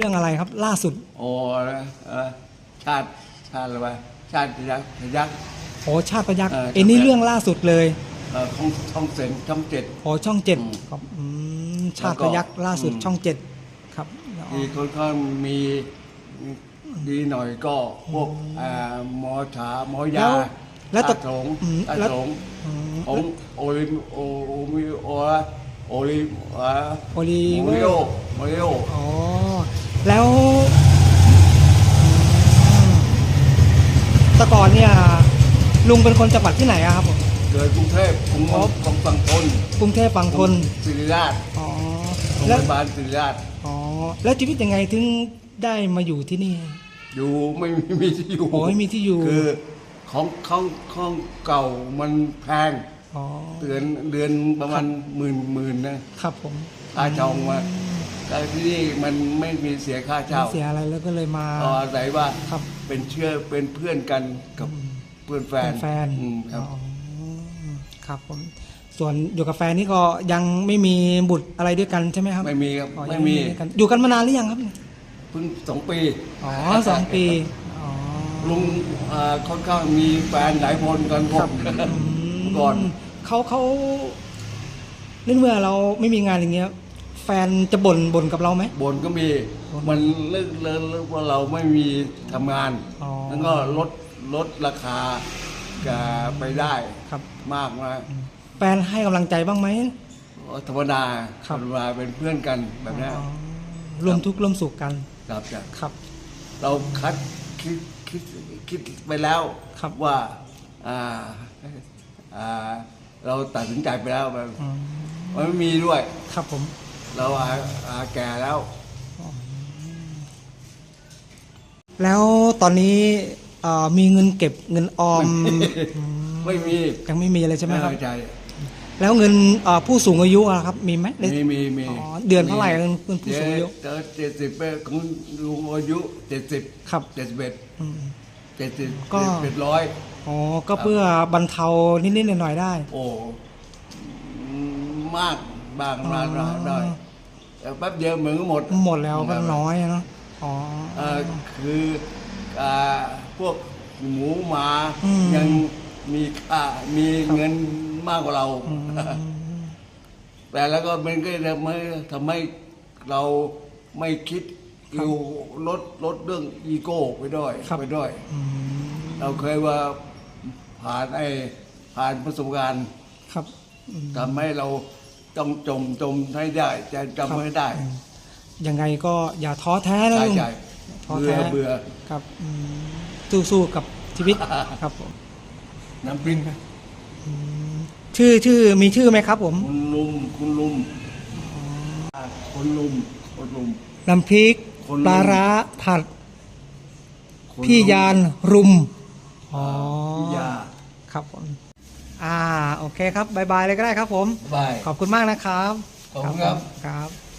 เรื่องอะไรครับล่าสุด โอ้อะไรเอ่อชาติชาติอะไรวะชาติยักษ์ยักษ์ โอ้ชาติพยักษ์เออเอ็นนี่ชาติพยัคฆ์เรื่องล่าสุดเลยเอ่อของช่องเซ็นช่องเจ็ด โอ้ช่องเจ็ดอืมครับอืมชาติแล้วพก็ยักษ์ล่าสุดอืม ช่องเจ็ดครับอ๋อ ที่ค่อนข้างมีดีหน่อยก็พวกอ่าหมอฉาหมอยาแล้วแล้วตตากสงอืมตาแล้ว สงอืมองโอลิมโอโอมิโอโอลิอ่าโอลิโมเวอริโอร์โมริโอ อ๋อ แล้วอืมแต่ก่อนเนี่ยลุงเป็นคนจังหวัดที่ไหนอะครับผม เกิดกรุงเทพกรุงอ๋อกรุงฝั่งทนกรุงเทพฝั่งทนศิริราชอ๋อโรงพแล้วยาบาลศิริราช อ๋อแล้วชีวิตยังไงถึงได้มาอยู่ที่นี่ อยู่ไม่มีมีที่อยู่โอ้ยมีที่อยู่ คือของของของเก่ามันแพงอ๋อเดือนเดือนประมาณหมื่นหมื่นนะครับผม ค่าเช่ามา แต่ที่นี่มันไม่มีเสียค่าเช่าไม่เสียอะไรแล้วก็เลยมา เอาอาศัยว่าครับเป็นเชื่อเป็นเพื่อนกันกับเพื่อนแฟเป็นนแฟนอืมครับ อ๋อครับผมส่วนอยู่กับแฟนนี่ก็ยังไม่มีบุตรอะไรด้วยกันใช่ไหมครับไม่มีครับอ๋อไม่ยังมีด้วยกันอยู่กันมานานหรือยังครับเนี่ยเพิ่งสองปีอ๋อสองปีอ๋อ ลุงอ่าค่อนข้างมีแฟนหลายคนกันพครับบก่อน เขาเขาเรื่องเมื่อเราไม่มีงานอย่างเงี้ยแฟนจะบ่นบ่นกับเราไหมบนก็มีบ่นมันเลิกเลิกเลิกว่าเราไม่มีทำงาน อ๋อแล้วก็ลดลดราคากับไปได้ครับ มากนะแฟนให้กำลังใจบ้างไหม ธรรมดาครับ ธรรมดาเป็นเพื่อนกันแบบเนี้ยอ๋อร่วมทุกข์ร่วมสุขกันครับจ้ะครับ เราคัดคิดคิดคิดไปแล้วครับ ว่าอ่าอ่าเราตัดสินใจไปแล้วมันอืมมันไม่มีด้วย ครับผม เราอาอาแก่แล้ว แล้วตอนนี้เอ่อมีเงินเก็บเงินออมไม่มียังไม่มีเลยใช่ไหมครับใช่แล้วเงินเอ่อผู้สูงอายุอะครับมีไหมมีมีมีอ๋อเดือนเท่าไหร่เงินเงินผู้สูงอายุเจ็ดเจ็ดสิบเป็นของลุงอายุเจ็ดสิบครับ เจ็ดสิบเอ็ดอืม เจ็ดสิบก็ เจ็ดร้อยอ๋อก็เพื่อบรรเทานิดๆหน่อยๆได้ โอ้อืมมากบางร้านอ๋อได้ แต่แป๊บเดียวเหมือนก็หมด หมดแล้วก็น้อยอะเนาะอ๋อเอ่อคืออ่าพวกหมูหมาอืม ยังมีค่ามีเงินมากกว่าเรา อืมแต่แล้วก็มันก็ทำให้ทำให้เราไม่คิดอยู่ลดลดเรื่องอีโก้ไปด้วยครับไปด้วย อืมเราเคยว่าผ่านไอ้ผ่านประสบการณ์ครับอืมทำให้เรา ต้องจมจมให้ได้จะจำให้ได้ยังไงก็อย่าท้อแท้นะใช่ลุงใช่ท้อเบื่แท้อเบื่อครับอืมสู้ๆกับชีวิตครับผมน้ำพริกชื่อชื่อมีชื่อไหมครับ ผม คุณลุมคุณลุมคุณลุมคุณลุมน้ำพริกคนลุมปลาร้าผัดคุณพี่ลุมยานรุมอ๋อพี่ยาครับผม อ่าโอเคครับบายบายเลยก็ได้ครับผม บาย ขอบคุณมากนะครับขอบคุณครับ ครับ